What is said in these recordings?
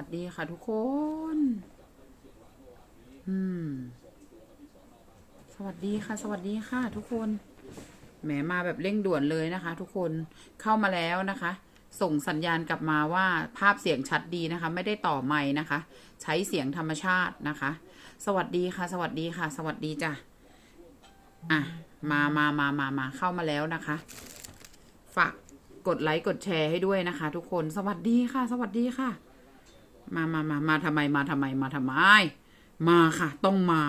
วัสดีค่ะทุกคน อืม สวัสดีค่ะ สวัสดีค่ะ ทุกคน แหมมาแบบเร่งด่วนเลยนะคะ ทุกคน เข้ามาแล้วนะคะ ส่งสัญญาณกลับมาว่าภาพเสียงชัดดีนะคะ ไม่ได้ต่อไม้นะคะ ใช้เสียงธรรมชาตินะคะ สวัสดีค่ะ สวัสดีค่ะ สวัสดีจ้ะ อะ มามามามามาเข้ามาแล้วนะคะ ฝากกดไลค์กดแชร์ให้ด้วยนะคะ ทุกคน สวัสดีค่ะ สวัสดีค่ะ มามามามาทำไมมาทำไมมาทำไม มาค่ะ ต้องมา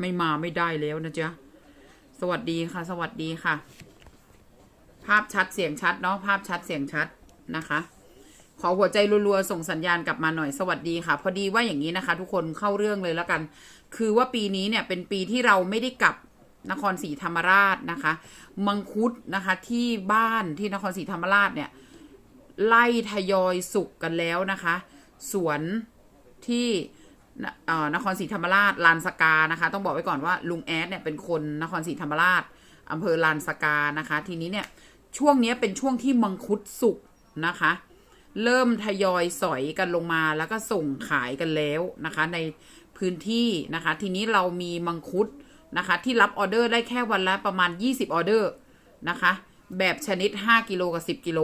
ไม่มาไม่ได้แล้วนะจ๊ะสวัสดีค่ะ สวัสดีค่ะ ภาพชัดเสียงชัดเนาะภาพชัดเสียงชัดนะคะ ขอหัวใจรัวๆส่งสัญญาณกลับมาหน่อยสวัสดีค่ะ พอดีว่าอย่างนี้นะคะ ทุกคนเข้าเรื่องเลยแล้วกัน คือว่าปีนี้เนี่ยเป็นปีที่เราไม่ได้กลับนครศรีธรรมราชนะคะ มังคุดนะคะที่บ้านที่นครศรีธรรมราชเนี่ยไล่ทยอยสุกกันแล้วนะคะ สวนที่นครศรีธรรมราชลานสกานะคะ ต้องบอกไว้ก่อนว่าลุงแอดเนี่ยเป็นคนนครศรีธรรมราชอำเภอลานสกานะคะ ทีนี้เนี่ยช่วงนี้เป็นช่วงที่มังคุดสุกนะคะ เริ่มทยอยสอยกันลงมาแล้วก็ส่งขายกันแล้วนะคะ ในพื้นที่นะคะ ทีนี้เรามีมังคุดนะคะ ที่รับออเดอร์ได้แค่วันละประมาณ 20ออเดอร์นะคะ แบบชนิด 5 กิโลกับ 10 กิโล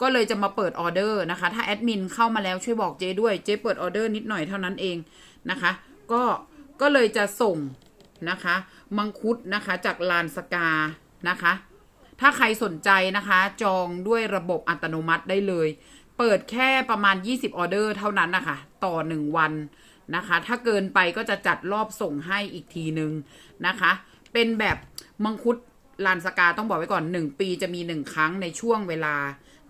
ก็เลยจะมาเปิดออเดอร์นะคะ ถ้าแอดมินเข้ามาแล้วช่วยบอกเจด้วย เจเปิดออเดอร์นิดหน่อยเท่านั้นเองนะคะ ก็ ก็เลยจะส่งนะคะ มังคุดนะคะจากลานสกานะคะ ถ้าใครสนใจนะคะ จองด้วยระบบอัตโนมัติได้เลย เปิดแค่ประมาณ 20 ออเดอร์เท่านั้นนะคะ ต่อ 1 วันนะคะ ถ้าเกินไปก็จะจัดรอบส่งให้อีกทีนึงนะคะ เป็นแบบมังคุด ลานสกาต้องบอกไว้ก่อน 1 ปีจะมี 1 ครั้งในช่วงเวลา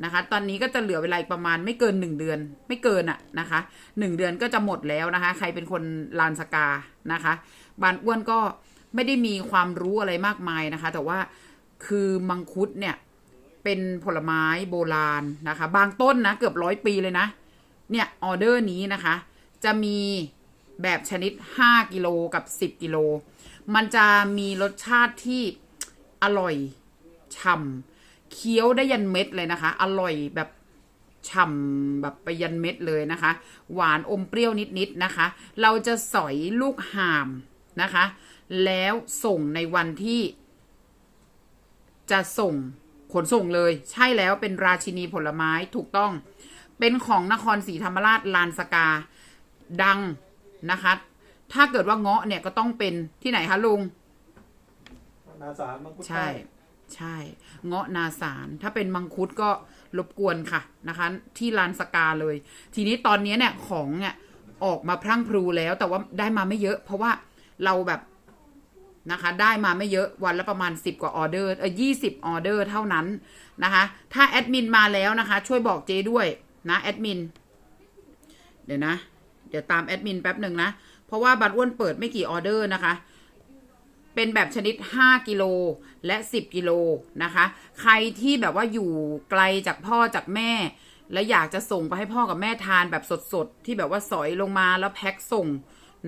นะคะ ตอนนี้ก็จะเหลือเวลาอีกประมาณไม่เกิน 1 เดือน ไม่เกินอะนะคะ 1 เดือนก็จะหมดแล้วนะคะ ใครเป็นคนลานสกานะคะ บานอ้วนก็ไม่ได้มีความรู้อะไรมากมายนะคะ แต่ว่าคือมังคุดเนี่ยเป็นผลไม้โบราณนะคะ บางต้นนะเกือบร้อยปีเลยนะ เนี่ยออเดอร์นี้นะคะ จะมีแบบชนิด 5 กิโลกับ 10 กิโล มันจะมีรสชาติที่ อร่อยฉ่ำเคี้ยวได้ยันเม็ดเลยนะคะ อร่อยแบบฉ่ำแบบไปยันเม็ดเลยนะคะ หวานอมเปรี้ยวนิดๆนะคะ เราจะสอยลูกห่ามนะคะ แล้วส่งในวันที่ จะส่งขนส่งเลย ใช่แล้วเป็นราชินีผลไม้ถูกต้อง เป็นของนครศรีธรรมราชลานสกาดังนะคะ ถ้าเกิดว่าเงาะเนี่ยก็ต้องเป็นที่ไหนคะลุง นาสารมังคุดใช่ใต้ใช่เงาะนาสาร ถ้าเป็นมังคุดก็รบกวนค่ะนะคะ ที่ลานสกาเลย ทีนี้ตอนนี้เนี่ยของเนี่ยออกมาพรั่งพรูแล้วแต่ว่าได้มาไม่เยอะ เพราะว่าเราแบบนะคะ ได้มาไม่เยอะวันละประมาณ 10 กว่าออเดอร์เออยี่สิบออเดอร์เท่านั้นนะคะ ถ้าแอดมินมาแล้วนะคะ ช่วยบอกเจด้วยนะแอดมินเดี๋ยวนะ เดี๋ยวตามแอดมินแป๊บหนึ่งนะ เพราะว่าบัตรอ้วนเปิดไม่กี่ออเดอร์นะคะ เป็นแบบชนิด 5 กิโลและ 10 กิโลนะคะ ใครที่แบบว่าอยู่ไกลจากพ่อจากแม่ และอยากจะส่งไปให้พ่อกับแม่ทานแบบสดๆ ที่แบบว่าสอยลงมาแล้วแพ็คส่ง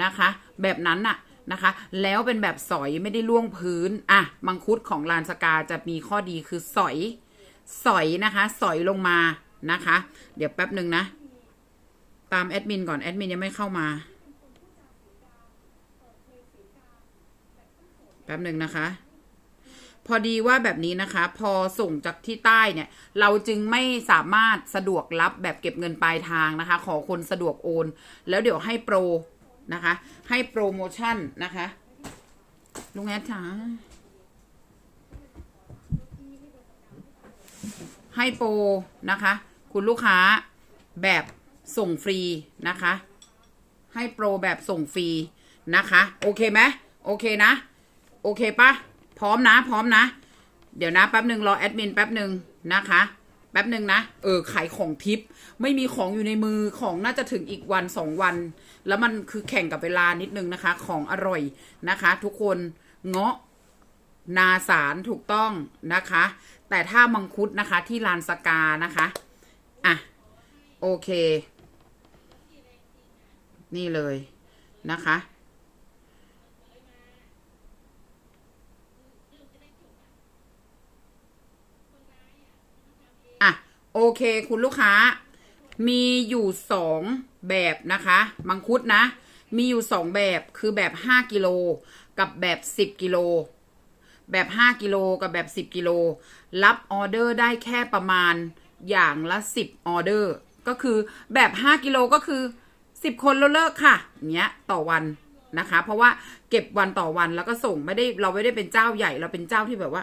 นะคะ แบบนั้นน่ะนะคะ แล้วเป็นแบบสอยไม่ได้ล่วงพื้น อะ มังคุดของลานสกาจะมีข้อดีคือสอย สอยนะคะ สอยลงมานะคะ เดี๋ยวแป๊บหนึ่งนะ ตามแอดมินก่อน แอดมินยังไม่เข้ามา ป๊บหนึ่งนะคะ พอดีว่าแบบนี้นะคะ พอส่งจากที่ใต้เนี่ย เราจึงไม่สามารถสะดวกรับแบบเก็บเงินปลายทางนะคะ ขอคนสะดวกโอน แล้วเดี๋ยวให้โปรนะคะ ให้โปรโมชั่นนะคะลุงแอดจ๋าให้โปรนะคะ คุณลูกค้าแบบส่งฟรีนะคะ ให้โปรแบบส่งฟรีนะคะ โอเคไหมโอเคนะ โอเคปะพร้อมนะ พร้อมนะ เดี๋ยวนะแป๊บหนึ่งรอแอดมินแป๊บหนึ่งนะคะ แป๊บหนึ่งนะเออขายของทิป ไม่มีของอยู่ในมือของน่าจะถึงอีกวันสองวัน แล้วมันคือแข่งกับเวลานิดนึงนะคะ ของอร่อยนะคะ ทุกคนเงาะนาสารถูกต้องนะคะ แต่ถ้ามังคุดนะคะที่ลานสกานะคะอะโอเค นี่เลยนะคะ อะ โอเคคุณลูกค้า มีอยู่สองแบบนะคะ มังคุดนะ มีอยู่สองแบบคือแบบ5กิโลกับแบบ10กิโลแบบ5กิโลกับแบบ10กิโลรับออเดอร์ได้แค่ประมาณอย่างละ10ออเดอร์ ก็คือแบบ5กิโลก็คือ10คนแล้วเลิกค่ะเงี้ยต่อวันนะคะ เพราะว่าเก็บวันต่อวันแล้วก็ส่งไม่ได้เราไม่ได้เป็นเจ้าใหญ่เราเป็นเจ้าที่แบบว่า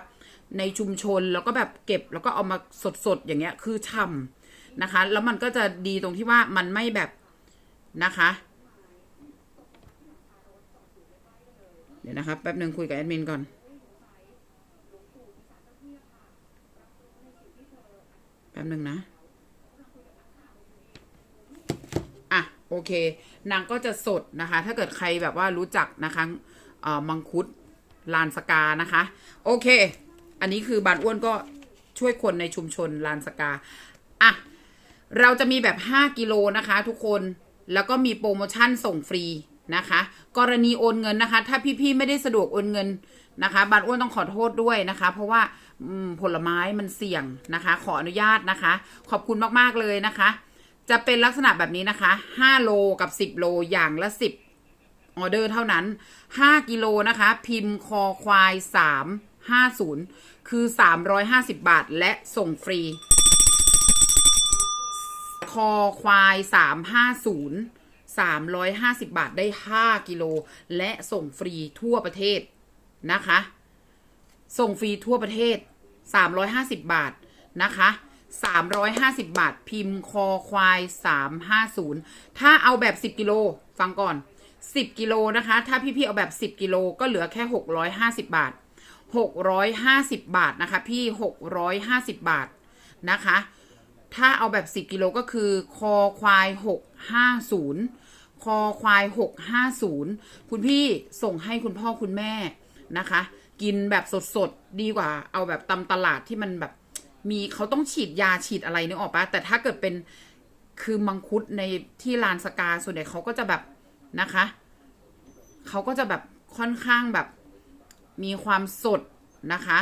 ในชุมชนแล้วก็แบบเก็บแล้วก็เอามาสดๆอย่างเงี้ยคือช่ำนะคะ แล้วมันก็จะดีตรงที่ว่ามันไม่แบบนะคะ เดี๋ยวนะครับแป๊บหนึ่งคุยกับแอดมินก่อนแป๊บหนึ่งนะอะโอเค นางก็จะสดนะคะ ถ้าเกิดใครแบบว่ารู้จักนะคะเอ่อมังคุดลานสกานะคะ โอเค อันนี้คือบานอ้วนก็ช่วยคนในชุมชนลานสกาอะเราจะมีแบบ 5 กิโลนะคะ ทุกคนแล้วก็มีโปรโมชั่นส่งฟรีนะคะ กรณีโอนเงินนะคะ ถ้าพี่ๆไม่ได้สะดวกโอนเงินนะคะบานอ้วนต้องขอโทษด้วยนะคะ เพราะว่าผลไม้มันเสี่ยงนะคะ ขออนุญาตนะคะ ขอบคุณมากๆเลยนะคะ จะเป็นลักษณะแบบนี้นะคะ 5 โลกับ 10 โลอย่างละ 10ออเดอร์เท่านั้น 5 กิโลนะคะ พิมพ์คอควาย 50 คือ 350 บาทและส่งฟรี คอควาย 350 350 บาทได้ 5 กิโล และส่งฟรีทั่วประเทศนะคะ ส่งฟรีทั่วประเทศ 350 บาทนะคะ350 บาท พิมพ์คอควาย 350 ถ้าเอาแบบ 10 กิโล ฟังก่อน 10 กิโลนะคะ ถ้าพี่ ๆ เอาแบบ 10 กิโล ก็เหลือแค่ 650 บาท 650 บาทนะคะ พี่ 650 บาทนะคะ ถ้าเอาแบบ 10 กิโลก็คือคอควาย 650 คอควาย 650 คุณพี่ส่งให้คุณพ่อคุณแม่นะคะ กินแบบสดๆ ดีกว่า เอาแบบตำตลาดที่มันแบบมีเขาต้องฉีดยาฉีดอะไรนึกออกปะแต่ถ้าเกิดเป็นคือมังคุดในที่ลานสกาส่วนใหญ่เขาก็จะแบบนะคะ เขาก็จะแบบค่อนข้างแบบ มีความสดนะคะ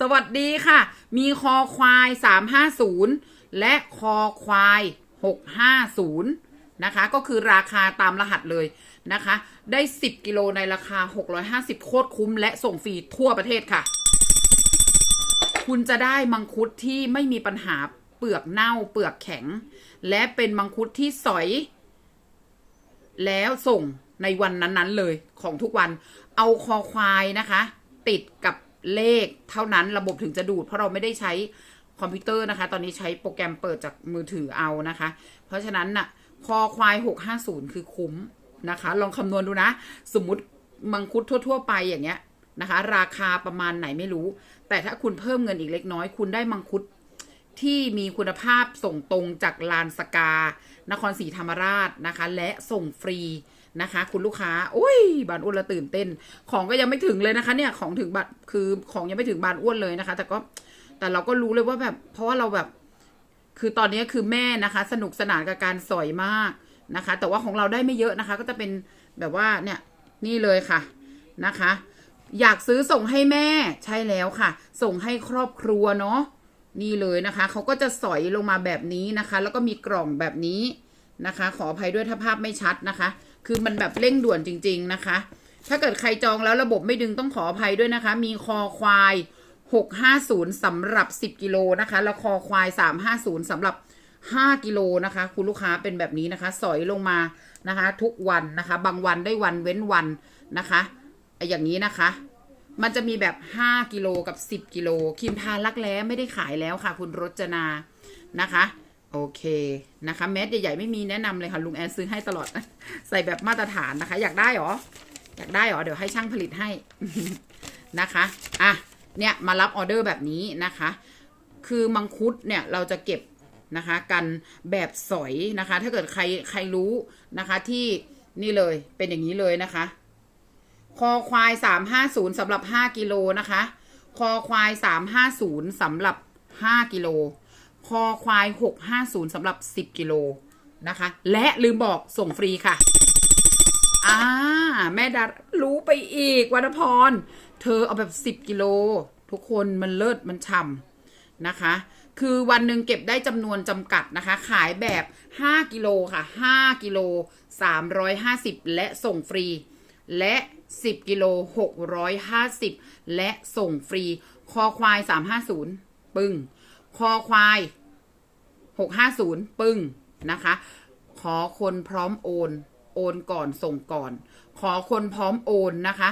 สวัสดีค่ะ มีคอควาย 350 และคอควาย 650 นะคะ ก็คือราคาตามรหัสเลยนะคะ ได้ 10 กิโลในราคา 650 โคตรคุ้ม และส่งฟรีทั่วประเทศค่ะ คุณจะได้มังคุดที่ไม่มีปัญหาเปลือกเน่าเปลือกแข็ง และเป็นมังคุดที่สอย แล้วส่งในวันนั้น ๆ เลยของทุกวัน เอาคอควายนะคะ ติดกับเลขเท่านั้นระบบถึงจะดูด เพราะเราไม่ได้ใช้คอมพิวเตอร์นะคะ ตอนนี้ใช้โปรแกรมเปิดจากมือถือเอานะคะ เพราะฉะนั้นน่ะคอควาย650คือคุ้มนะคะ ลองคำนวณดูนะ สมมติมังคุดทั่ว ๆ ไปอย่างเงี้ยนะคะ ราคาประมาณไหนไม่รู้ แต่ถ้าคุณเพิ่มเงินอีกเล็กน้อย คุณได้มังคุดที่มีคุณภาพส่งตรงจากลานสกา นครศรีธรรมราชนะคะ และส่งฟรี นะคะ คุณลูกค้าโอ้ยบานอ้วนละตื่นเต้น ของก็ยังไม่ถึงเลยนะคะเนี่ยของถึงบัตรคือของยังไม่ถึงบานอ้วนเลยนะคะ แต่ก็แต่เราก็รู้เลยว่าแบบเพราะว่าเราแบบ คือตอนนี้คือแม่นะคะ สนุกสนานกับการสอยมากนะคะ แต่ว่าของเราได้ไม่เยอะนะคะ ก็จะเป็นแบบว่าเนี่ยนี่เลยค่ะนะคะ อยากซื้อส่งให้แม่ใช่แล้วค่ะ ส่งให้ครอบครัวเนาะนี่เลยนะคะเขาก็จะสอยลงมาแบบนี้นะคะ แล้วก็มีกล่องแบบนี้นะคะ ขออภัยด้วยถ้าภาพไม่ชัดนะคะ คือมันแบบเร่งด่วนจริง ๆนะคะ ถ้าเกิดใครจองแล้วระบบไม่ดึงต้องขออภัยด้วยนะคะ มีคอควาย 650สำหรับ 10 กิโลนะคะ แล้วคอควาย 350สำหรับ 5 กิโลนะคะ คุณลูกค้าเป็นแบบนี้นะคะ สอยลงมานะคะ ทุกวันนะคะ บางวันได้วันเว้นวันนะคะ อย่างนี้นะคะมันจะมีแบบ 5 กิโลกับ 10 กิโลคิมทานรักแร้ไม่ได้ขายแล้วค่ะ คุณรจนานะคะ โอเคนะคะแมสใหญ่ๆไม่มีแนะนำเลยค่ะลุงแอนซื้อให้ตลอด ใส่แบบมาตรฐานนะคะ อยากได้เหรอ อยากได้เหรอ เดี๋ยวให้ช่างผลิตให้นะคะอะเนี่ยมารับออเดอร์แบบนี้นะคะ คือมังคุดเนี่ยเราจะเก็บนะคะกันแบบสอยนะคะ ถ้าเกิดใครใครรู้นะคะที่นี่เลยเป็นอย่างนี้เลยนะคะ คอควาย350สำหรับ5กิโลนะคะ คอควาย350สำหรับ5กิโล คอควาย 650สำหรับ 10 กิโลนะคะ และลืมบอกส่งฟรีค่ะ อ่า แม่ดารู้ไปอีกวรรณพร เธอเอาแบบ 10 กิโล ทุกคนมันเลิศมันฉ่ำนะคะ คือวันหนึ่งเก็บได้จำนวนจำกัดนะคะ ขายแบบ 5 กิโลค่ะ 5 กิโล 350 และส่งฟรี และ 10 กิโล 650 และส่งฟรี คอควาย 350 ปึ้ง คอควาย650ปึ้งนะคะ ขอคนพร้อมโอน โอนก่อนส่งก่อน ขอคนพร้อมโอนนะคะ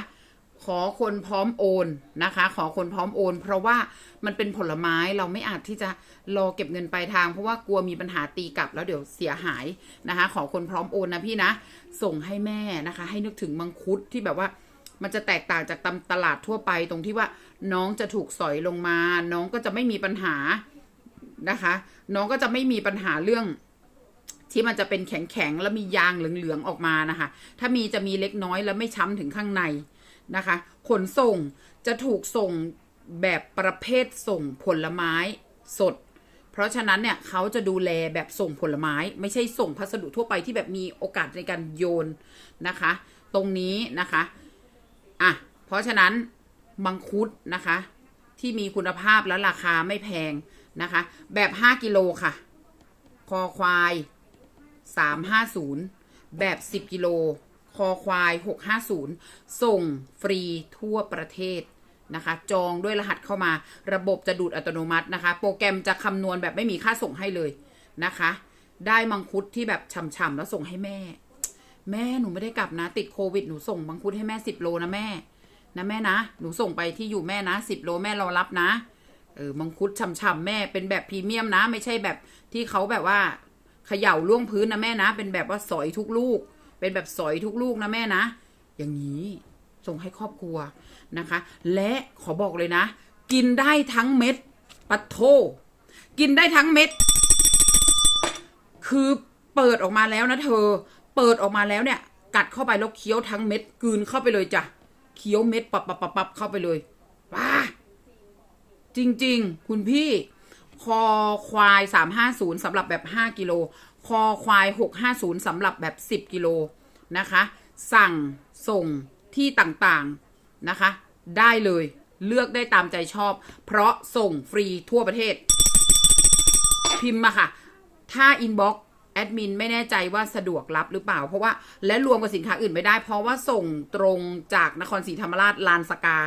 ขอคนพร้อมโอนนะคะ ขอคนพร้อมโอน เพราะว่ามันเป็นผลไม้เราไม่อาจที่จะรอเก็บเงินปลายทาง เพราะว่ากลัวมีปัญหาตีกลับแล้วเดี๋ยวเสียหายนะคะ ขอคนพร้อมโอนนะพี่นะ ส่งให้แม่นะคะ ให้นึกถึงมังคุดที่แบบว่ามันจะแตกต่างจากตามตลาดทั่วไปตรงที่ว่าน้องจะถูกสอยลงมา น้องก็จะไม่มีปัญหา นะคะ น้องก็จะไม่มีปัญหาเรื่องที่มันจะเป็นแข็งๆ แล้วมียางเหลืองๆ ออกมานะคะ ถ้ามีจะมีเล็กน้อยแล้วไม่ช้ำถึงข้างในนะคะ ขนส่งจะถูกส่งแบบประเภทส่งผลไม้สด เพราะฉะนั้นเนี่ยเขาจะดูแลแบบส่งผลไม้ ไม่ใช่ส่งพัสดุทั่วไปที่แบบมีโอกาสในการโยนนะคะ ตรงนี้นะคะอะเพราะฉะนั้นมังคุดนะคะ ที่มีคุณภาพและราคาไม่แพง นะคะ แบบ5กิโลค่ะ คอควาย350แบบ10กิโล คอควาย650ส่งฟรีทั่วประเทศนะคะ จองด้วยรหัสเข้ามา ระบบจะดูดอัตโนมัตินะคะ โปรแกรมจะคำนวณแบบไม่มีค่าส่งให้เลยนะคะ ได้มังคุดที่แบบฉ่ำๆแล้วส่งให้แม่ แม่หนูไม่ได้กลับนะ ติดโควิดหนูส่งมังคุดให้แม่10โลนะแม่นะแม่นะ หนูส่งไปที่อยู่แม่นะ10โลแม่รอรับนะ เออมังคุดฉ่ำๆแม่เป็นแบบพรีเมียมนะ ไม่ใช่แบบที่เขาแบบว่าเขย่าล่วงพื้นนะแม่นะ เป็นแบบว่าสอยทุกลูก เป็นแบบสอยทุกลูกนะแม่นะ อย่างนี้ส่งให้ครอบครัวนะคะ และขอบอกเลยนะ กินได้ทั้งเม็ดปัทโท กินได้ทั้งเม็ด คือเปิดออกมาแล้วนะเธอ เปิดออกมาแล้วเนี่ย กัดเข้าไปแล้วเคี้ยวทั้งเม็ดกืนเข้าไปเลยจ้ะเคี้ยวเม็ดปับปับปับปับเข้าไปเลย จริง ๆ คุณพี่ คอควาย 350สำหรับแบบ 5 กิโล คอควาย 650สำหรับแบบ 10 กิโลนะคะ สั่งส่งที่ต่างๆนะคะ ได้เลยเลือกได้ตามใจชอบ เพราะส่งฟรีทั่วประเทศ พิมพ์มาค่ะ ถ้าอินบ็อกแอดมินไม่แน่ใจว่าสะดวกรับหรือเปล่า เพราะว่าและรวมกับสินค้าอื่นไม่ได้ เพราะว่าส่งตรงจากนครศรีธรรมราชลานสกา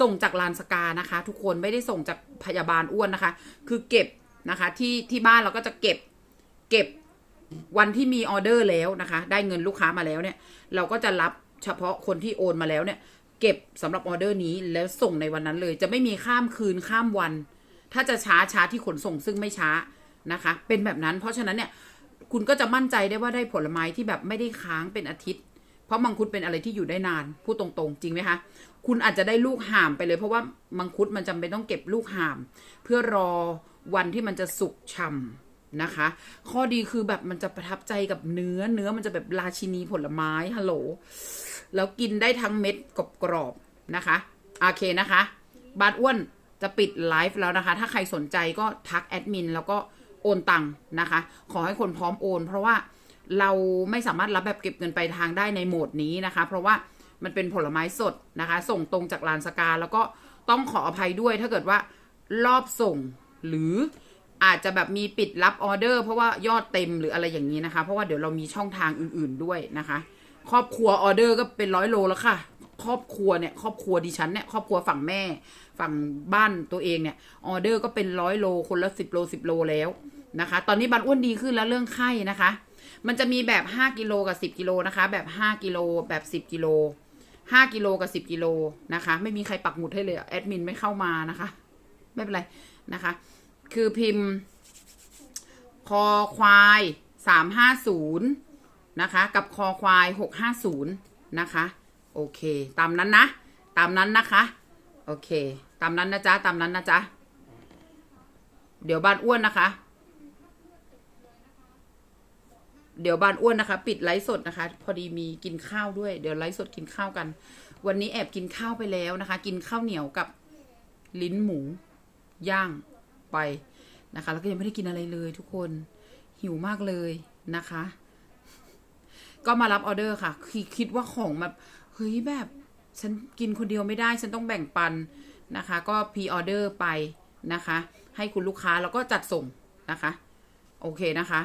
ส่งจากลานสกานะคะ ทุกคนไม่ได้ส่งจากพยาบาลอ้วนนะคะ คือเก็บนะคะที่ที่บ้านเราก็จะเก็บเก็บวันที่มีออเดอร์แล้วนะคะ ได้เงินลูกค้ามาแล้วเนี่ย เราก็จะรับเฉพาะคนที่โอนมาแล้วเนี่ย เก็บสำหรับออเดอร์นี้แล้วส่งในวันนั้นเลย จะไม่มีข้ามคืนข้ามวัน ถ้าจะช้าช้าที่ขนส่งซึ่งไม่ช้านะคะ เป็นแบบนั้น เพราะฉะนั้นเนี่ยคุณก็จะมั่นใจได้ว่าได้ผลไม้ที่แบบไม่ได้ค้างเป็นอาทิตย์ เพราะมังคุดเป็นอะไรที่อยู่ได้นาน พูดตรงๆ จริงไหมคะ คุณอาจจะได้ลูกห่ามไปเลย เพราะว่ามังคุดมันจำเป็นต้องเก็บลูกห่าม เพื่อรอวันที่มันจะสุกฉ่ำนะคะ ข้อดีคือแบบมันจะประทับใจกับเนื้อเนื้อมันจะแบบราชินีผลไม้ฮัลโหลแล้วกินได้ทั้งเม็ดกรอบๆนะคะโอเคนะคะ บาทอ้วนจะปิดไลฟ์แล้วนะคะ ถ้าใครสนใจก็ทักแอดมินแล้วก็โอนตังค์นะคะ ขอให้คนพร้อมโอน เพราะว่าเราไม่สามารถรับแบบเก็บเงินไปทางได้ในโหมดนี้นะคะ เพราะว่า มันเป็นผลไม้สดนะคะ ส่งตรงจากลานสกา แล้วก็ต้องขออภัยด้วยถ้าเกิดว่ารอบส่งหรืออาจจะแบบมีปิดรับออเดอร์ เพราะว่ายอดเต็มหรืออะไรอย่างนี้นะคะ เพราะว่าเดี๋ยวเรามีช่องทางอื่น ๆด้วยนะคะ ครอบครัวออเดอร์ก็เป็นร้อยโลแล้วค่ะ ครอบครัวเนี่ยครอบครัวดิฉันเนี่ยครอบครัวฝั่งแม่ ฝั่งบ้านตัวเองเนี่ยออเดอร์ก็เป็นร้อยโลคนละสิบโลสิบโลแล้วนะคะ ตอนนี้บันอ้วนดีขึ้นแล้วเรื่องไข้นะคะ มันจะมีแบบ 5กิโลกับ 10กิโลนะคะ แบบ 5กิโลแบบ 10กิโล 5กิโลกับ 10กิโลนะคะ ไม่มีใครปักหมุดให้เลยแอดมินไม่เข้ามานะคะ ไม่เป็นไรนะคะ คือพิมพ์ คอควาย 350 นะคะ กับคอควาย 650 นะคะ โอเค ตามนั้นนะ ตามนั้นนะคะ โอเค ตามนั้นนะจ๊ะ ตามนั้นนะจ๊ะ เดี๋ยวบ้านอ้วนนะคะ เดี๋ยวบานอ้วนนะคะ ปิดไลฟ์สดนะคะ พอดีมีกินข้าวด้วย เดี๋ยวไลฟ์สดกินข้าวกัน วันนี้แอบกินข้าวไปแล้วนะคะ กินข้าวเหนียวกับลิ้นหมู ย่างไปนะคะ แล้วก็ยังไม่ได้กินอะไรเลยทุกคนหิวมากเลยนะคะ ก็มารับออเดอร์ค่ะค,คิดว่าของแบบเฮ้ยแบบฉันกินคนเดียวไม่ได้ ฉันต้องแบ่งปันนะคะ ก็พรีออเดอร์ไปนะคะ ให้คุณลูกค้าแล้วก็จัดส่งนะคะ โอเคนะคะ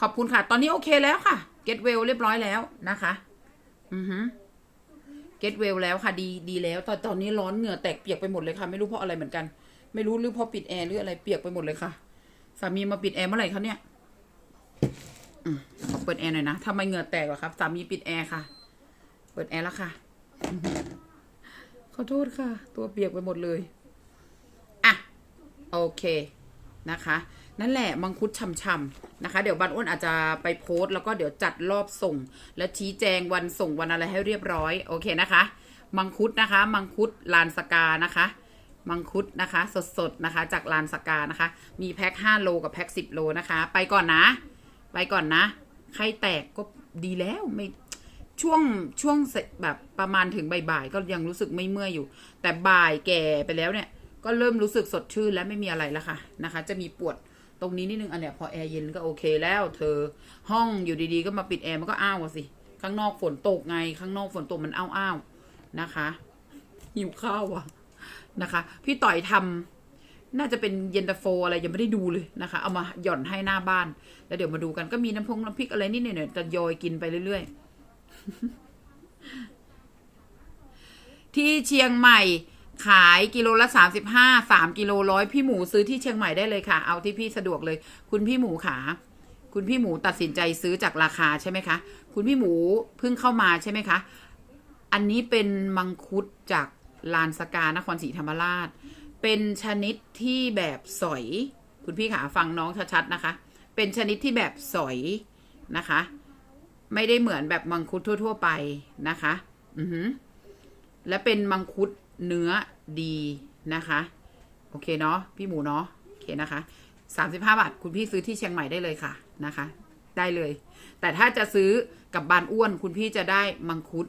ขอบคุณค่ะ ตอนนี้โอเคแล้วค่ะ get well เรียบร้อยแล้วนะคะ อือฮึ get well แล้วค่ะดีดีแล้ว ตอนตอนนี้ร้อนเหงื่อแตกเปียกไปหมดเลยค่ะ ไม่รู้เพราะอะไรเหมือนกัน ไม่รู้หรือเพราะปิดแอร์หรืออะไรเปียกไปหมดเลยค่ะสามีมาปิดแอร์เมื่อไหร่คะเนี่ยอืมขอเปิดแอร์หน่อยนะทำไมเหงื่อแตกอะครับสามีปิดแอร์ค่ะ เปิดแอร์แล้วค่ะ ขอโทษค่ะ ตัวเปียกไปหมดเลย อะ โอเคนะคะ นั่นแหละมังคุดช่ำๆนะคะ เดี๋ยวบันอ้วนอาจจะไปโพสต์แล้วก็เดี๋ยวจัดรอบส่ง และชี้แจงวันส่งวันอะไรให้เรียบร้อย โอเคนะคะ มังคุดนะคะ มังคุดลานสกานะคะมังคุดนะคะ สดๆนะคะ จากลานสกานะคะ มีแพ็ค5โลกับแพ็ค10 โลนะคะ ไปก่อนนะ ไปก่อนนะไข้แตกก็ดีแล้วไม่ช่วงช่วงแบบประมาณถึงบ่ายๆก็ยังรู้สึกไม่เมื่อยอยู่ แต่บ่ายแก่ไปแล้วเนี่ย ก็เริ่มรู้สึกสดชื่นและไม่มีอะไรแล้วค่ะนะคะ จะมีปวด ตรงนี้นิดนึงอันเนี้ยพอแอร์เย็นก็โอเคแล้ว เธอห้องอยู่ดีๆ ก็มาปิดแอร์มันก็อ้าวสิ ข้างนอกฝนตกไง ข้างนอกฝนตกมันอ้าวๆนะคะ หิวข้าวอะนะคะ พี่ต่อยทำน่าจะเป็นเย็นตาโฟอะไรยังไม่ได้ดูเลยนะคะ เอามาหย่อนให้หน้าบ้าน แล้วเดี๋ยวมาดูกันก็มีน้ำพงน้ำพริกอะไรนิดหน่อยจะยอยกินไปเรื่อยๆ ที่เชียงใหม่ ขายกิโลละสามสิบห้าสามกิโลร้อยพี่หมูซื้อที่เชียงใหม่ได้เลยค่ะ เอาที่พี่สะดวกเลย คุณพี่หมูขาคุณพี่หมูตัดสินใจซื้อจากราคาใช่ไหมคะ คุณพี่หมูเพิ่งเข้ามาใช่ไหมคะ อันนี้เป็นมังคุดจากลานสกานครศรีธรรมราช เป็นชนิดที่แบบสอย คุณพี่ขาฟังน้องชัดๆนะคะ เป็นชนิดที่แบบสอยนะคะ ไม่ได้เหมือนแบบมังคุดทั่ว ๆ ไปนะคะ อือหือและเป็นมังคุดเนื้อ ดีนะคะ โอเคเนาะพี่หมูเนาะโอเคนะคะสามสิบห้าบาทคุณพี่ซื้อที่เชียงใหม่ได้เลยค่ะนะคะ ได้เลย แต่ถ้าจะซื้อกับบานอ้วนคุณพี่จะได้มังคุด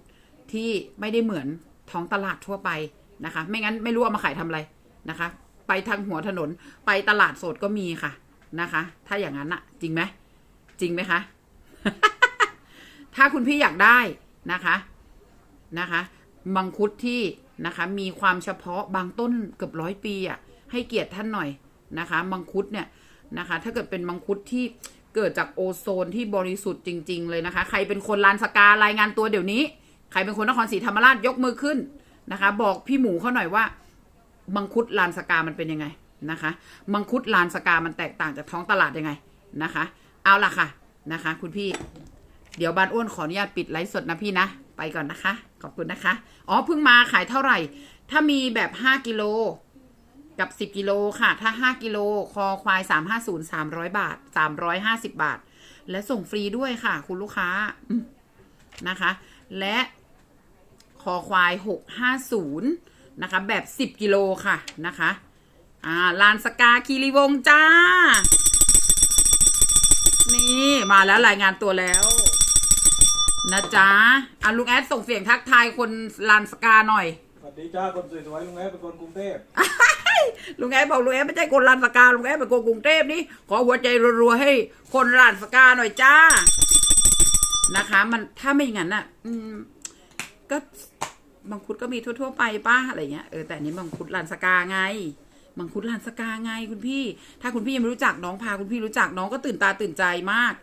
ที่ไม่ได้เหมือนท้องตลาดทั่วไปนะคะ ไม่งั้นไม่รู้เอามาขายทำอะไรนะคะ ไปทางหัวถนนไปตลาดสดก็มีค่ะนะคะ ถ้าอย่างนั้นอะจริงไหมจริงไหมคะ ถ้าคุณพี่อยากได้นะคะนะคะ มังคุดที่ นะคะ มีความเฉพาะบางต้นเกือบร้อยปีอะ่ะให้เกียรติท่านหน่อยนะคะ มังคุดเนี่ยนะคะ ถ้าเกิดเป็นมังคุดที่เกิดจากโอโซนที่บริสุทธิ์จริง ๆ เลยนะคะ ใครเป็นคนลานสการายงานตัวเดี๋ยวนี้ ใครเป็นคนนครศรีธรรมราชยกมือขึ้นนะคะ บอกพี่หมูเขาหน่อยว่า มังคุดลานสกามันเป็นยังไงนะคะ มังคุดลานสกามันแตกต่างจากท้องตลาดยังไงนะคะ เอาล่ะค่ะนะคะ คุณพี่ เดี๋ยวบานอ้วนขออนุญาตปิดไลฟ์สดนะพี่นะ ไปก่อนนะคะ ขอบคุณนะคะ อ๋อเพิ่งมาขายเท่าไหร่ ถ้ามีแบบ5กิโลกับ10กิโลค่ะ ถ้า5กิโลคอควาย350 300บาท350บาท และส่งฟรีด้วยค่ะ คุณลูกค้านะคะ และคอควาย650นะคะ แบบ10กิโลค่ะนะคะ อ่าลานสกาคีรีวงจ้า นี่ มาแล้วรายงานตัวแล้ว นะจ๊ะอะลุงแอดส่งเสียงทักทายคนลานสกาหน่อย สวัสดีจ้าคนสวยๆลุงแอ๊เป็นคนกรุงเทพลุงแอดบอกลุงแอดไม่ใช่คนลานสกาลุงแอดเป็นคนกรุงเทพนี่ขอหัวใจรัวๆให้คนลานสกาหน่อยจ้า นะคะ มันถ้าไม่อย่างนั้นอะ อืม ก็มังคุดก็มีทั่วๆไปป้าอะไรเงี้ยเออแต่อันนี้มังคุดลานสกาไงมังคุดลานสกาไงคุณพี่ ถ้าคุณพี่ยังไม่รู้จักน้องพาคุณพี่รู้จักน้องก็ตื่นตาตื่นใจมาก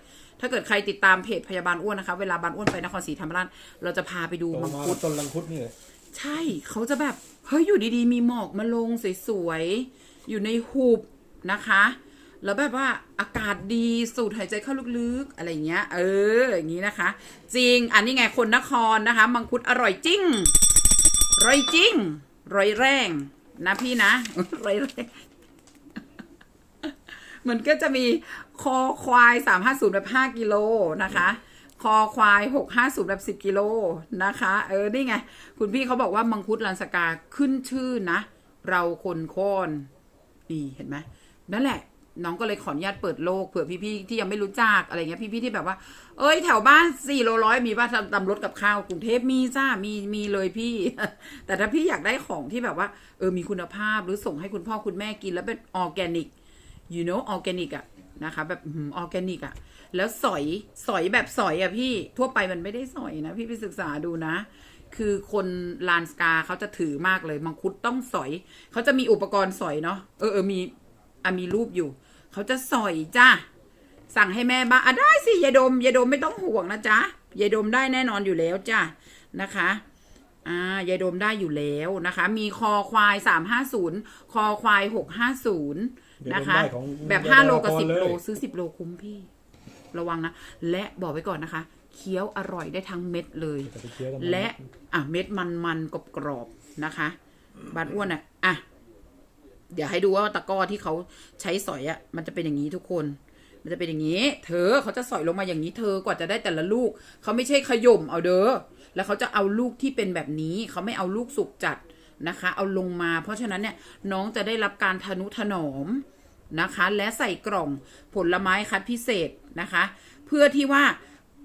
ถ้าเกิดใครติดตามเพจพยาบาลอ้วนนะคะ เวลาบานอ้วนไปนครศรีธรรมราชเราจะพาไปดูมังคุดต้นลังคุดนี่เลยใช่เขาจะแบบเฮ้ยอยู่ดีๆ มีหมอกมาลงสวยๆอยู่ในหุบนะคะ แล้วแบบว่าอากาศดีสูดหายใจเข้าลึกๆอะไรเงี้ย เอออย่างนี้นะคะ จริงอันนี้ไงคนนครนะคะ มังคุดอร่อยจริงอร่อยจริงอร่อยแรงนะพี่นะอร่อยแรง มันก็จะมีคอควาย 350แบบ5กิโลนะคะ คอควาย 650แบบ10กิโลนะคะ เออ นี่ไง คุณพี่เขาบอกว่ามังคุดลันสกาขึ้นชื่อนะ เราคนโค่นนี่เห็นไหมนั่นแหละน้องก็เลยขออนุญาตเปิดโลกเผื่อพี่ๆที่ยังไม่รู้จักอะไรเงี้ยพี่ๆที่แบบว่า เอ้ยแถวบ้านสี่โลร้อยมีป่ะทำตำรถกับข้าวกรุงเทพมีจ้ามีมีเลยพี่ แต่ถ้าพี่อยากได้ของที่แบบว่า เออมีคุณภาพหรือส่งให้คุณพ่อคุณแม่กินแล้วเป็นออร์แกนิก you know ออร์แกนิกอะนะคะแบบออร์แกนิกอะแล้วสอยสอยแบบสอยอะพี่ทั่วไปมันไม่ได้สอยนะ พี่ไปศึกษาดูนะ คือคนลานสกาเขาจะถือมากเลยมังคุดต้องสอยเขาจะมีอุปกรณ์สอยเนาะเออเออมีอะมีรูปอยู่เขาจะสอยจ้าสั่งให้แม่บ้าอะได้สิยายดมยายดมไม่ต้องห่วงนะจ๊ะยายดมได้แน่นอนอยู่แล้วจ้านะคะอ่ายายดมได้อยู่แล้วนะคะ มีคอควายสามห้าศูนย์คอควายหกห้าศูนย์ นะคะยายดมได้ของแบบยายห้าโลกับดาสิบพรเลยโลซื้อสิบโลคุ้มพี่ ระวังนะ และบอกไว้ก่อนนะคะเคี้ยวอร่อยได้ทั้งเม็ดเลยจะไปเคี้ยวกันและอะเม็ดมันมันกรอบกรอบๆนะคะ บานอ้วนอะอะเดี๋ยวให้ดูว่าตะกร้อที่เขาใช้สอยอะ มันจะเป็นอย่างนี้ทุกคน มันจะเป็นอย่างนี้ เธอเขาจะสอยลงมาอย่างนี้เธอกว่าจะได้แต่ละลูก เขาไม่ใช่ขย่มเอาเด้อแล้วเขาจะเอาลูกที่เป็นแบบนี้ เขาไม่เอาลูกสุกจัด นะคะ เอาลงมา เพราะฉะนั้นเนี่ยน้องจะได้รับการทนุถนอมนะคะ และใส่กล่องผลไม้คัดพิเศษนะคะ เพื่อที่ว่า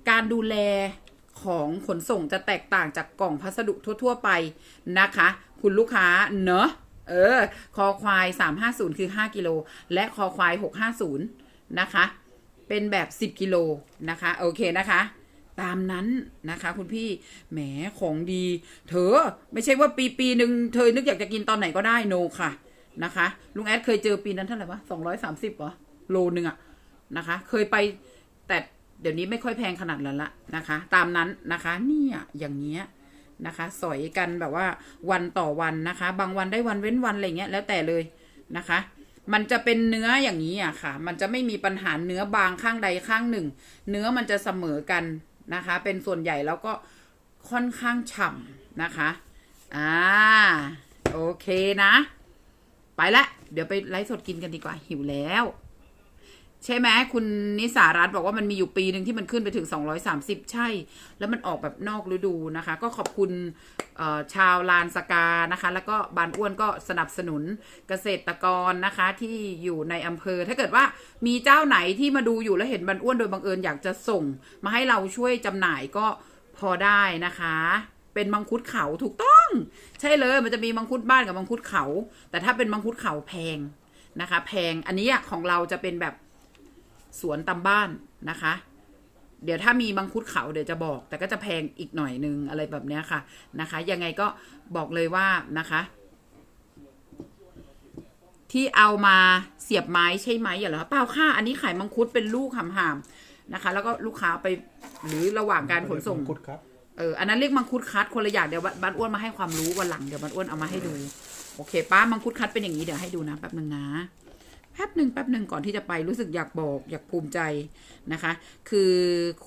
การดูแลของขนส่งจะแตกต่างจากกล่องพัสดุทั่ว ๆ ไปนะคะ คุณลูกค้าเนอะเออ คอควาย 350 คือ 5 กิโล และคอควาย 650 นะคะ เป็นแบบ 10 กิโลนะคะ โอเคนะคะ ตามนั้นนะคะ คุณพี่แหมของดี เธอไม่ใช่ว่าปีปีหนึ่งเธอนึกอยากจะกินตอนไหนก็ได้โนค่ะนะคะ ลุงแอดเคยเจอปีนั้นเท่าไหร่วะสองร้อยสามสิบเหรอโลนึงอะนะคะ เคยไปแต่เดี๋ยวนี้ไม่ค่อยแพงขนาดนั้นละนะคะ ตามนั้นนะคะเนี่ยอย่างเงี้ยนะคะสอยกันแบบว่าวันต่อวันนะคะ บางวันได้วันเว้นวันอะไรเงี้ยแล้วแต่เลยนะคะ มันจะเป็นเนื้ออย่างนี้อะค่ะ มันจะไม่มีปัญหาเนื้อบางข้างใดข้างหนึ่ง เนื้อมันจะเสมอกัน นะคะ เป็นส่วนใหญ่แล้วก็ค่อนข้างฉ่ำนะคะ อ่า โอเคนะ ไปละ เดี๋ยวไปไลฟ์สดกินกันดีกว่าหิวแล้ว ใช่ไหมคุณนิสารัตน์บอกว่ามันมีอยู่ปีหนึ่งที่มันขึ้นไปถึง 230 ใช่ แล้วมันออกแบบนอกฤดูนะคะ ก็ขอบคุณชาวลานสกานะคะ แล้วก็บานอ้วนก็สนับสนุนเกษตรกรนะคะที่อยู่ในอำเภอ ถ้าเกิดว่ามีเจ้าไหนที่มาดูอยู่แล้วเห็นบานอ้วนโดยบังเอิญอยากจะส่ง มาให้เราช่วยจำหน่ายก็พอได้นะคะ เป็นมังคุดเขาถูกต้อง ใช่เลยมันจะมีมังคุดบ้านกับมังคุดเขา แต่ถ้าเป็นมังคุดเขาแพงนะคะ แพงอันนี้ของเราจะเป็นแบบ สวนตามบ้านนะคะ เดี๋ยวถ้ามีมังคุดเขาเดี๋ยวจะบอก แต่ก็จะแพงอีกหน่อยนึงอะไรแบบเนี้ยค่ะนะคะ ยังไงก็บอกเลยว่านะคะ ที่เอามาเสียบไม้ใช่ไหมอย่าเหรอเปล่าค่ะอันนี้ขายมังคุดเป็นลูกหำๆนะคะ แล้วก็ลูกค้าไปหรือระหว่างการขนส่งมัคุดครับเอออันนั้นเรียกมังคุดคัดคนละอย่างเดี๋ยวบ้านอ้วนมาให้ความรู้วันหลังเดี๋ยวบ้านอ้วนเอามาให้ดู โอเคป้ามังคุดคัดเป็นอย่างนี้เดี๋ยวให้ดูนะแป๊บหนึ่งนะ แป๊บหนึ่งแป๊บหนึ่งก่อนที่จะไปรู้สึกอยากบอกอยากภูมิใจนะคะ คือ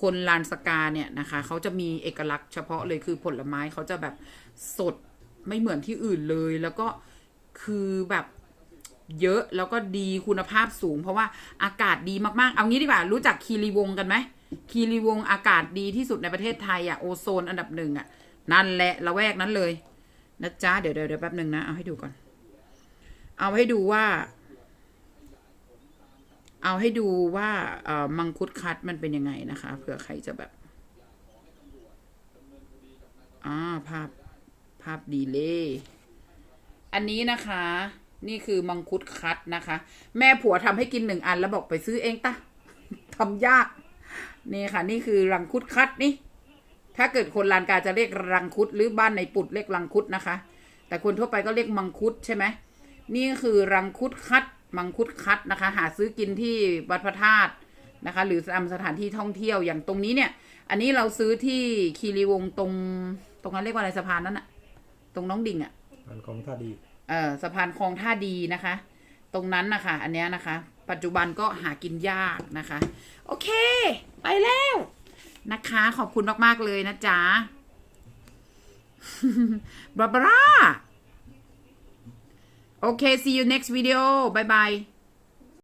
คนลานสกาเนี่ยนะคะเขาจะมีเอกลักษณ์เฉพาะเลยคือผลไม้เขาจะแบบสดไม่เหมือนที่อื่นเลย แล้วก็คือแบบเยอะแล้วก็ดีคุณภาพสูง เพราะว่าอากาศดีมากๆ เอางี้ดีกว่ารู้จักคีรีวงกันไหมคีรีวงอากาศดีที่สุดในประเทศไทยอะโอโซนอันดับหนึ่งอะนั่นแหละละแวกนั้นเลยนะจ๊ะเดี๋ยวเดี๋ยวแป๊บหนึ่งนะเอาให้ดูก่อน เอาให้ดูว่า เอาให้ดูว่ามังคุดคัดมันเป็นยังไงนะคะเผื่อใครจะแบบอ่าภาพภาพดีเลย อันนี้นะคะ นี่คือมังคุดคัดนะคะ แม่ผัวทำให้กินหนึ่งอันแล้วบอกไปซื้อเองตะทำยาก นี่ค่ะ นี่คือรังคุดคัดนี่ ถ้าเกิดคนลานกาจะเรียกรังคุดหรือบ้านในปุดเรียกรังคุดนะคะ แต่คนทั่วไปก็เรียกมังคุดใช่ไหมนี่คือรังคุดคัด มังคุดคัดนะคะ หาซื้อกินที่วัดพระธาตุนะคะ หรือตามสถานที่ท่องเที่ยวอย่างตรงนี้เนี่ย อันนี้เราซื้อที่คีรีวงศ์ตรงตรงนั้นเรียกว่าอะไรสะพานนั้นอะตรงน้องดิ่งอะอันของท่าดีเอ่อสะพานคลองท่าดีนะคะ ตรงนั้นนะคะ อันเนี้ยนะคะ ปัจจุบันก็หากินยากนะคะ โอเค ไปแล้วนะคะ ขอบคุณมาก ๆ เลยนะจ๊ะบาบาร่า Okay, see you next video. Bye bye.